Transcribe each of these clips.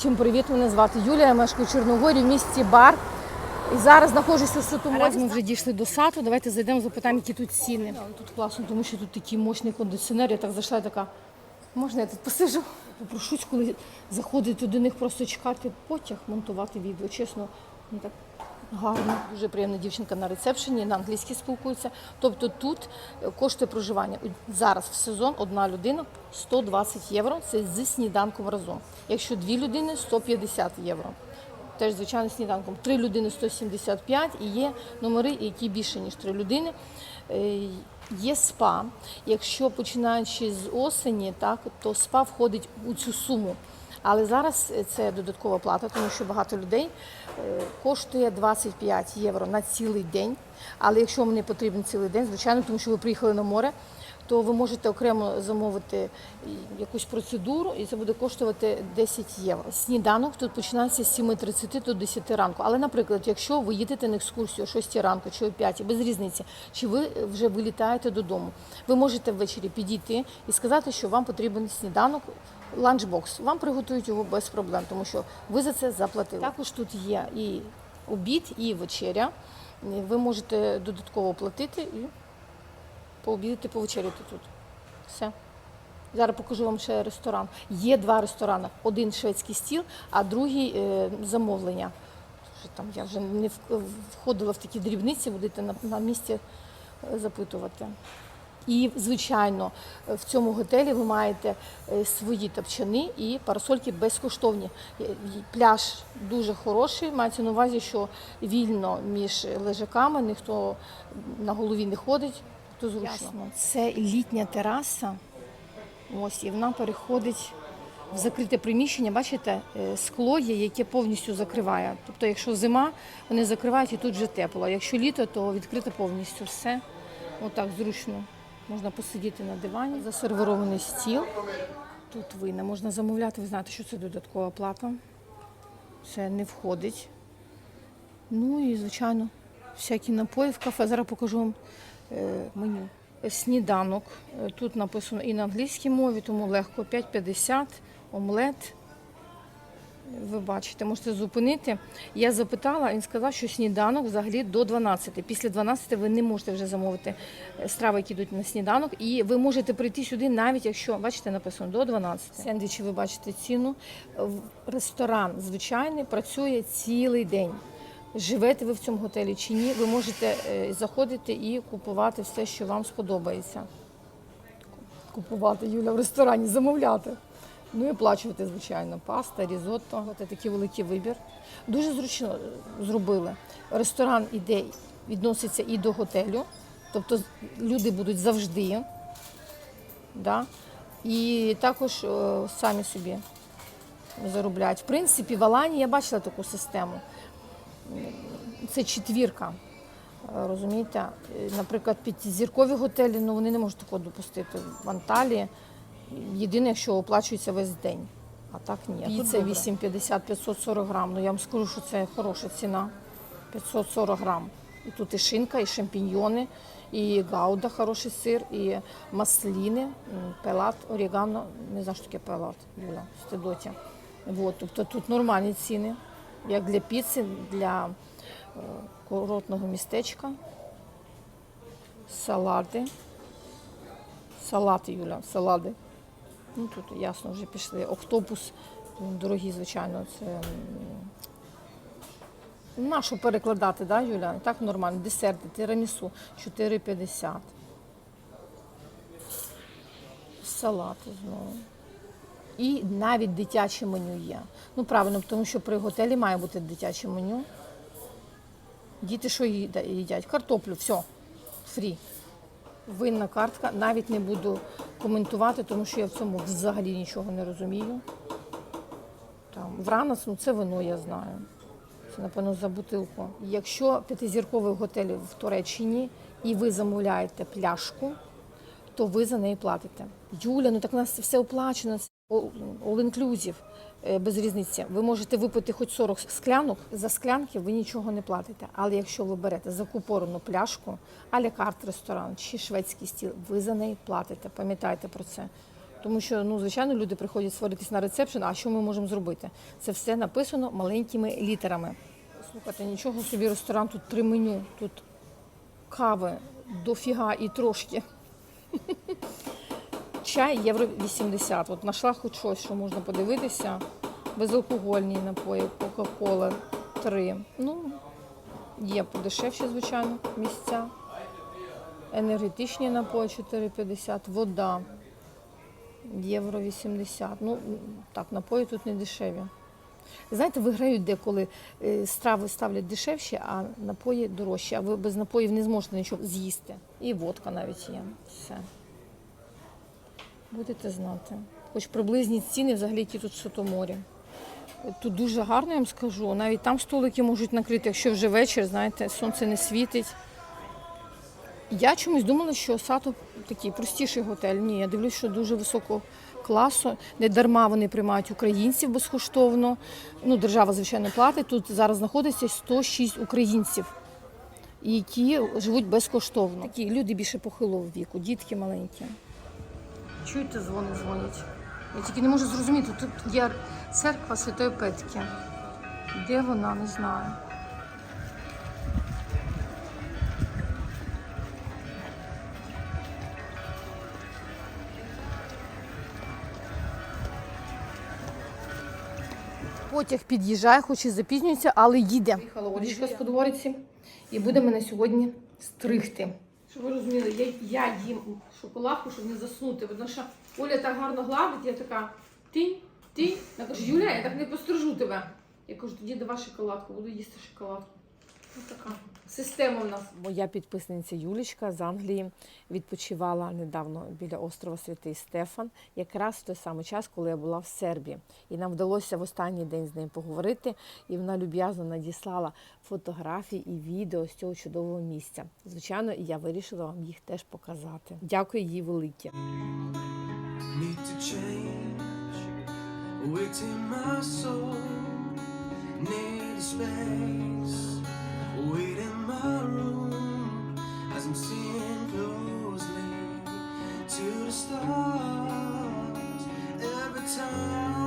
Всім привіт, мене звати Юлія, я мешкаю в Чорногорі в місті Бар. І зараз знаходжуся в Сутумозі. Ми вже дійшли до саду. Давайте зайдемо, запитаємо, які тут ціни. Тут класно, тому що тут такий мощний кондиціонер. Я так зайшла, така. Можна я тут посижу? Попрошусь, коли заходити до них, просто чекати потяг, монтувати відео. Чесно, мені так гарно. Дуже приємна дівчинка на рецепшені, на англійській спілкується. Тобто тут е, коштує проживання. Зараз в сезон одна людина 120 євро. Це зі сніданком разом. Якщо дві людини 150 євро. Теж, звичайно, сніданком. Три людини 175 і є номери, які більше, ніж три людини. Е, Є спа. Якщо починаючи з осені, так, то спа входить у цю суму. Але зараз це додаткова плата, тому що багато людей е, коштує 25 євро на цілий день. Але якщо вам не потрібен цілий день, звичайно, тому що ви приїхали на море, то ви можете окремо замовити якусь процедуру, і це буде коштувати 10 євро. Сніданок тут починається з 7.30 до 10 ранку. Але, наприклад, якщо ви їдете на екскурсію о 6 ранку чи о 5, без різниці, чи ви вже вилітаєте додому, ви можете ввечері підійти і сказати, що вам потрібен сніданок. Ланчбокс вам приготують його без проблем, тому що ви за це заплатили. Також тут є і обід, і вечеря. Ви можете додатково платити і пообідати, повечеряти тут. Все. Зараз покажу вам ще ресторан. Є два ресторани: один шведський стіл, а другий е, замовлення. Там я вже не входила в такі дрібниці, будете на, на місці е, запитувати. І, звичайно, в цьому готелі ви маєте е, свої тапчани і парасольки безкоштовні. Е, Пляж дуже хороший, мається на увазі, що вільно між лежаками, ніхто на голові не ходить, то зручно. Це літня тераса. Ось, і вона переходить в закрите приміщення. Бачите, е, скло є, яке повністю закриває. Тобто, якщо зима, вони закривають і тут вже тепло. Якщо літо, то відкрите повністю все. Отак зручно. Можна посидіти на дивані. Засервірований стіл. Тут вина можна замовляти. Ви знаєте, що це додаткова плата. Це не входить. Ну і, звичайно, всякі напої в кафе. Зараз покажу вам е, меню. Сніданок. Е, Тут написано і на англійській мові, тому легко 5,50, омлет. Ви бачите, можете зупинити. Я запитала, він сказав, що сніданок взагалі до 12. Після 12 ви не можете вже замовити е, страви, які йдуть на сніданок. І ви можете прийти сюди, навіть якщо, бачите, написано до 12. Сендвічі ви бачите ціну. Ресторан звичайний працює цілий день. Живете ви в цьому готелі чи ні, ви можете е, заходити і купувати все, що вам сподобається. Купувати Юля в ресторані, замовляти. Ну і оплачувати, звичайно, паста, різотто. Це такий великий вибір. Дуже зручно е, зробили. Ресторан іде, відноситься і до готелю, тобто люди будуть завжди. Да? І також е, самі собі заробляють. В принципі, в Алані я бачила таку систему. Це четвірка. Е, Розумієте, наприклад, п'ятизіркові готелі, ну вони не можуть такого допустити. В Анталії єдине, що оплачується весь день. А так ні. Піца 8,50 540 грам. Ну я вам скажу, що це хороша ціна. 540 грам. І тут і шинка, і шампіньйони, і гауда, хороший сир, і масліни, пелат, орігано. Не знаю, що таке пелат, Юля, в Стедоті. Вот, тобто тут нормальні ціни, як для піци, для е, курортного містечка. Салати. Салати, Юля, салати. Ну тут ясно вже пішли. Октопус, він дорогий, звичайно, це. На що перекладати, да, Юля? Так нормально. Десерти, тирамісу 4,50. Салати знову. І навіть дитяче меню є. Ну, правильно, тому що при готелі має бути дитяче меню. Діти що їдять? Картоплю, все, фрі. Винна картка. Навіть не буду коментувати, тому що я в цьому взагалі нічого не розумію. Там, вранець, ну це вино я знаю. Це, напевно, за бутилку. Якщо п'ятизірковий готель в Туреччині і ви замовляєте пляшку, то ви за неї платите. Юля, ну так у нас все оплачено. all inclusive, без різниці. Ви можете випити хоч 40 склянок, за склянки ви нічого не платите. Але якщо ви берете закупорену пляшку, карт ресторан чи шведський стіл, ви за неї платите. Пам'ятайте про це. Тому що, ну, звичайно, люди приходять сваритись на ресепшн, а що ми можемо зробити? Це все написано маленькими літерами. Слухайте, нічого собі ресторан, тут три меню, тут кави дофіга і трошки. Чай євро 80. От знайшла хоч щось, що можна подивитися. Безалкогольні напої, Кока-Кола 3. Ну, є подешевші, звичайно, місця. Енергетичні напої 4,50, вода євро 80. Ну, так, напої тут не дешеві. Знаєте, виграють деколи е, страви ставлять дешевші, а напої дорожчі. А ви без напоїв не зможете нічого з'їсти. І водка навіть є. Все. Будете знати. Хоч приблизні ціни взагалі які тут в Сотоморі. Тут дуже гарно, я вам скажу. Навіть там столики можуть накрити, якщо вже вечір, знаєте, сонце не світить. Я чомусь думала, що Сато такий простіший готель. Ні, я дивлюсь, що дуже високого класу. Не дарма вони приймають українців безкоштовно. Ну, держава, звичайно, платить. Тут зараз знаходиться 106 українців, які живуть безкоштовно. Такі люди більше похилого віку, дітки маленькі. Чуєте, дзвони дзвонять. Я тільки не можу зрозуміти, тут є церква Святої Петки. Де вона, не знаю. Потяг під'їжджає, хоч і запізнюється, але їде. Приїхала Олічка з подвориці і буде мене сьогодні стригти. Щоб ви розуміли, я, я їм шоколадку, щоб не заснути. Тому що Оля так гарно гладить, я така ти, ти. Вона каже, Юля, я так не пострижу тебе. Я кажу, тоді давай шоколадку, буду їсти шоколадку. Така система в нас. Моя підписниця Юлічка з Англії відпочивала недавно біля острова Святий Стефан, якраз в той самий час, коли я була в Сербії. І нам вдалося в останній день з нею поговорити, і вона люб'язно надіслала фотографії і відео з цього чудового місця. Звичайно, і я вирішила вам їх теж показати. Дякую їй велике. need to change. Waiting my soul, need space. Wait in my room as I'm seeing closely to the stars. Every time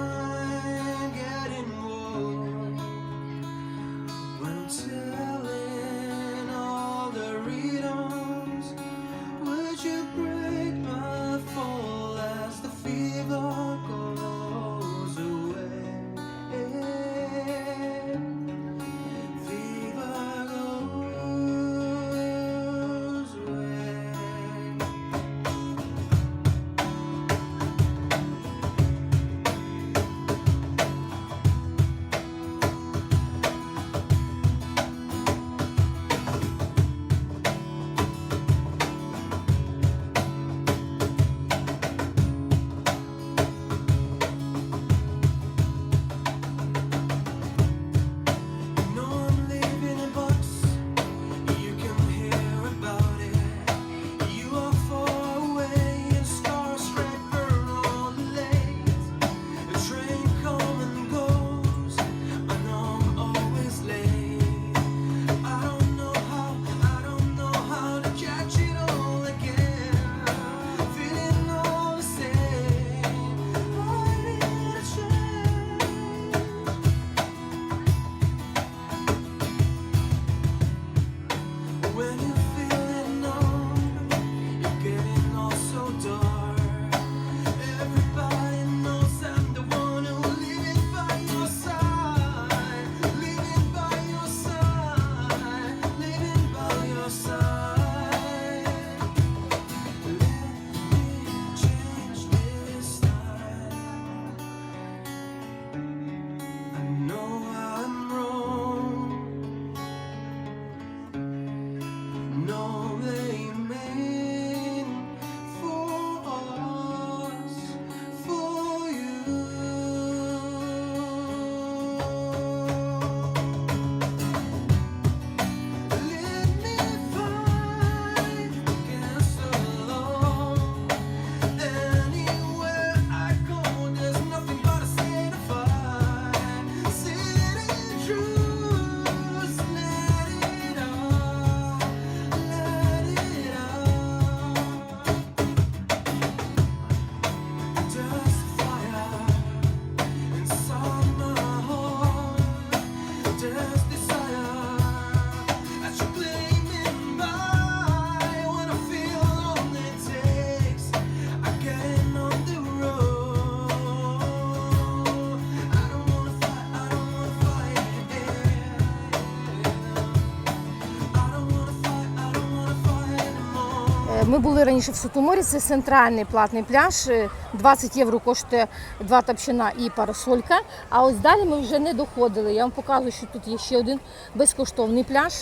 Ми були раніше в Сутоморі, це центральний платний пляж. Е, 20 євро коштує два тапчина і парасолька. А ось далі ми вже не доходили. Я вам показую, що тут є ще один безкоштовний пляж.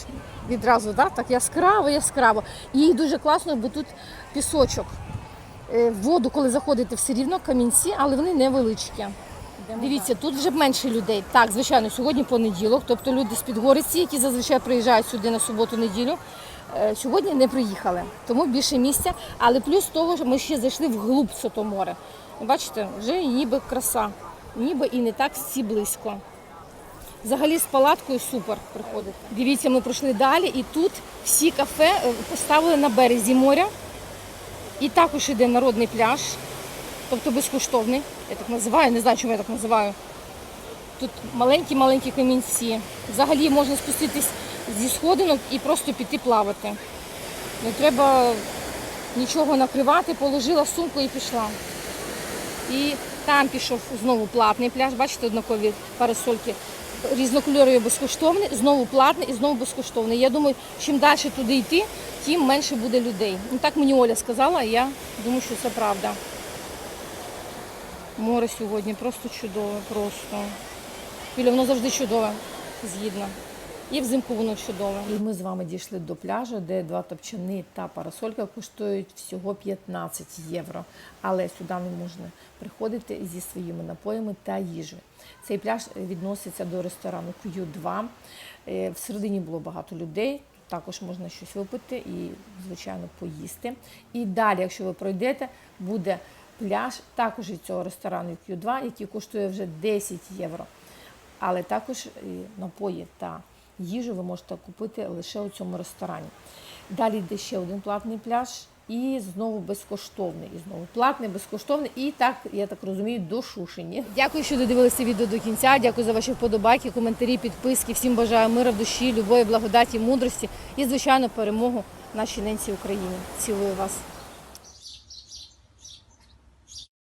Відразу да, так яскраво, яскраво. І дуже класно, бо тут пісочок. Е, В воду, коли заходите, все рівно камінці, але вони невеличкі. Дивіться, тут вже менше людей. Так, звичайно, сьогодні понеділок, тобто люди з Підгориці, які зазвичай приїжджають сюди на суботу-неділю, е, сьогодні не приїхали, тому більше місця. Але плюс того, що ми ще зайшли вглуб Сотоморе. Бачите, вже ніби краса, ніби і не так всі близько. Взагалі з палаткою супер приходити. Дивіться, ми пройшли далі, і тут всі кафе е, поставили на березі моря. І також іде народний пляж, тобто безкоштовний. Я так називаю, не знаю, чому я так називаю. Тут маленькі-маленькі камінці. Взагалі можна спуститись зі сходинок і просто піти плавати. Не треба нічого накривати, положила сумку і пішла. І там пішов знову платний пляж, бачите, однакові парасольки. Різнокольорові безкоштовний, знову платний і знову безкоштовний. Я думаю, чим далі туди йти, тим менше буде людей. Ну так мені Оля сказала, і я думаю, що це правда. Море сьогодні просто чудове, просто. Юля, воно завжди чудове, згідно. І взимку воно чудове. І ми з вами дійшли до пляжу, де два топчани та парасолька коштують всього 15 євро. Але сюди не можна приходити зі своїми напоями та їжею. Цей пляж відноситься до ресторану Q2. Е, Всередині було багато людей. Також можна щось випити і, звичайно, поїсти. І далі, якщо ви пройдете, буде пляж також із цього ресторану Q2, який коштує вже 10 євро. Але також напої та їжу ви можете купити лише у цьому ресторані. Далі йде ще один платний пляж і знову безкоштовний. І знову платний, безкоштовний. І так, я так розумію, до Шушині. Дякую, що додивилися відео до кінця. Дякую за ваші вподобайки, коментарі, підписки. Всім бажаю мира в душі, любові, благодаті, мудрості і, звичайно, перемогу нашій ненці Україні. Цілую вас.